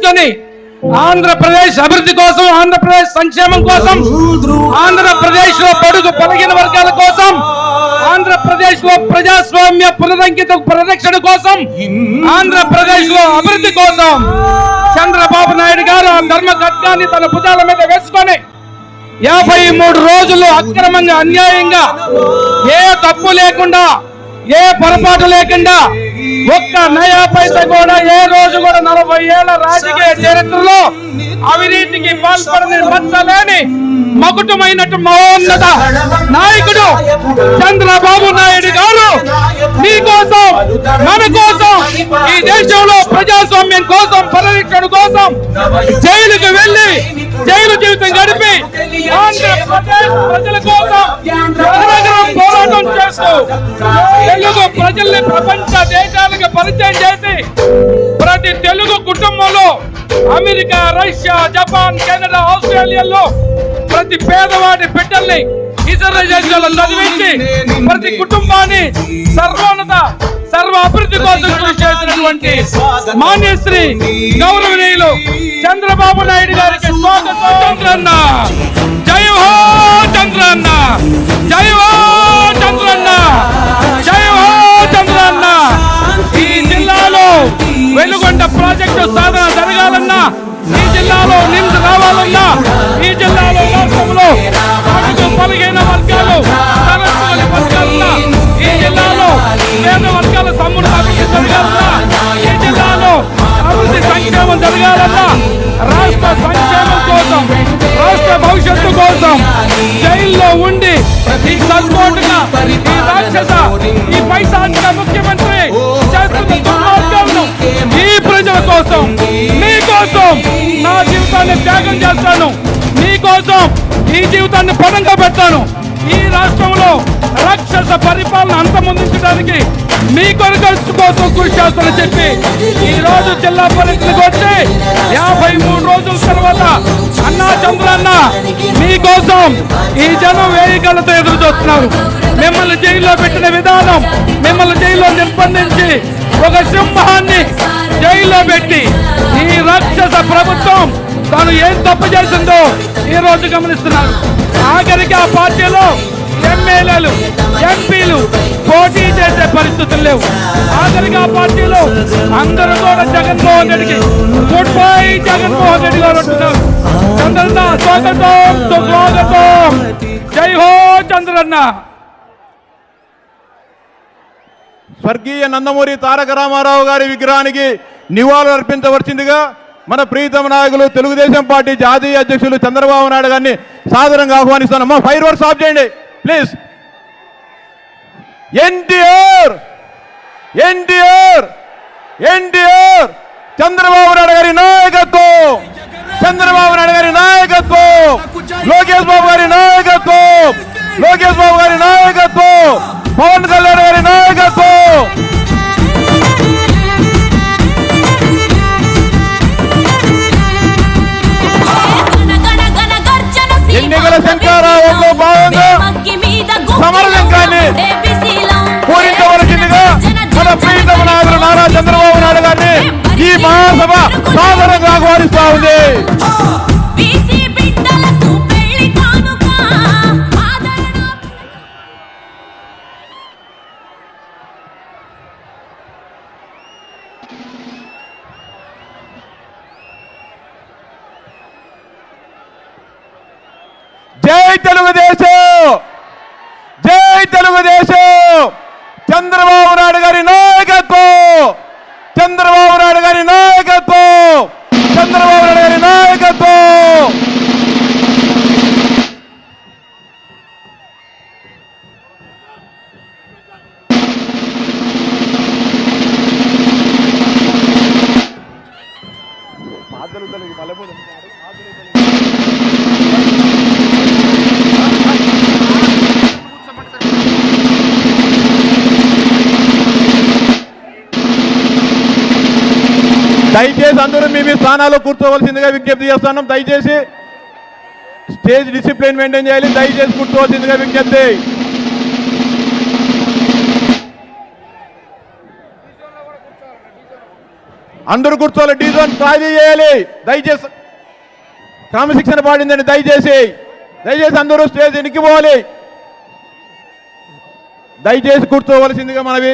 వేసుకొని ఆంధ్రప్రదేశ్ అభివృద్ధి కోసం ఆంధ్రప్రదేశ్ సంక్షేమం కోసం ఆంధ్రప్రదేశ్లో బడుగు బలహీన వర్గాల కోసం ఆంధ్రప్రదేశ్లో ప్రజాస్వామ్య పునరంకిత పరిరక్షణ కోసం ఆంధ్రప్రదేశ్లో అభివృద్ధి కోసం చంద్రబాబు నాయుడు గారు ఆ ధర్మ ఖడ్గాన్ని తన భుజాల మీద వేసుకొని యాభై మూడు రోజులు అక్రమంగా అన్యాయంగా ఏ తప్పు లేకుండా ఏ పొరపాటు లేకుండా ఒక్క నయా పైస కూడా ఏ రోజు కూడా నలభై ఏళ్ళ రాజకీయ చరిత్రలో అవినీతికి పాల్పడని మచ్చలేని మకుటమైనట్టు మహోన్నత నాయకుడు చంద్రబాబు నాయుడు గారు మీకోసం మన కోసం ఈ దేశంలో ప్రజాస్వామ్యం కోసం పరిరక్షణ కోసం జైలుకు వెళ్ళి జైలు జీవితం గడిపి కుటుంబంలో అమెరికా రష్యా జపాన్ కెనడా ఆస్ట్రేలియాలో ప్రతి పేదవాడి బిడ్డల్ని ఇతర దేశాల్లో చదివించి ప్రతి కుటుంబాన్ని సర్వోన్నత సర్వ అభివృద్ధి కోసం కృషి చేసినటువంటి మాన్యశ్రీ గౌరవనీయులు చంద్రబాబు నాయుడు గారికి స్వాగతం. చంద్రన్న జై హో చంద్రన్న జై హో వెలుగొండ ప్రాజెక్టు సాధన జరగాలన్నా ఈ జిల్లాలో నిమ్స్ రావాలన్నా ఈ జిల్లాలో రాష్ట్రంలో అడుగు పలిగిన వర్గాలు వర్గాలన్నా ఈ జిల్లాలో పేద వర్గాల తమ్ముడు అభివృద్ధి జరగాలన్నా ఈ జిల్లాలో అభివృద్ధి సంక్షేమం జరగాలన్నా రాష్ట్ర సంక్షేమం కోసం రాష్ట్ర భవిష్యత్తు కోసం జైల్లో ఉండి ఈ సల్పోటుగా ఈ రాక్షస ఈ పైశాచిక ముఖ్యమంత్రి చేస్తున్న జీవితాన్ని పదంగా పెట్టాను ఈ రాష్ట్రంలో రాక్షస పరిపాలన అంతమొందించడానికి మీ కొరకు కోసం కృషి చేస్తానని చెప్పి ఈ రోజు జిల్లా పరిధికి వచ్చి యాభై మూడు రోజుల తర్వాత అన్నా చంద్రన్న మీకోసం ఈ జనం వేయగలతో ఎదురు చూస్తున్నారు. మిమ్మల్ని జైల్లో పెట్టిన విధానం మిమ్మల్ని జైల్లో నిర్బంధించి ఒక సింహాన్ని తప్పు చేసిందో ఈ రోజు గమనిస్తున్నారు. ఆఖరికి ఆ పార్టీలో ఎమ్మెల్యేలు ఎంపీలు పోటీ చేసే పరిస్థితులు లేవు. ఆఖరికి ఆ పార్టీలో అందరూ కూడా జగన్మోహన్ రెడ్డికి గుడ్ బై జగన్మోహన్ రెడ్డి గారు అంటున్నారు. చంద్రన్న స్వాగతం స్వాగతం జై హో చంద్రన్న. స్వర్గీయ నందమూరి తారక రామారావు గారి విగ్రహానికి నివాళులు అర్పించవలసిందిగా మన ప్రీతమ నాయకులు తెలుగుదేశం పార్టీ జాతీయ అధ్యక్షులు చంద్రబాబు నాయుడు గారిని సాదరంగా ఆహ్వానిస్తానమ్మా ఫైర్ వర్క్స్ ఆఫ్ చేయండి. Please. NTR! NTR! NTR! Chandrababu Naidu గారి నాయకత్వం! చంద్రబాబు నాయుడు గారి నాయకత్వం! లోకేష్ బాబు గారి నాయకత్వం! లోకేష్ బాబు గారి నాయకత్వం! పవన్ కళ్యాణ్ గారి నాయకత్వం! తెలుగుదేశం! జై తెలుగుదేశం! చంద్రబాబు నాయుడు గారి నాయకత్వం! చంద్రబాబు నాయుడు గారి నాయకత్వం! చంద్రబాబు నాయుడు గారి నాయకత్వం! దయచేసి అందరూ మీ మీ స్థానాల్లో కూర్చోవలసిందిగా విజ్ఞప్తి చేస్తున్నాం. దయచేసి స్టేజ్ డిసిప్లిన్ మెయింటైన్ చేయాలి. దయచేసి కూర్చోవలసిందిగా విజ్ఞప్తి. అందరూ కూర్చోవాలి. డీజోన్ ఖాళీ చేయాలి. దయచేసి క్రమశిక్షణ పాడిందండి దయచేసి దయచేసి అందరూ స్టేజ్ ఎనికిపోవాలి దయచేసి కూర్చోవలసిందిగా మనవి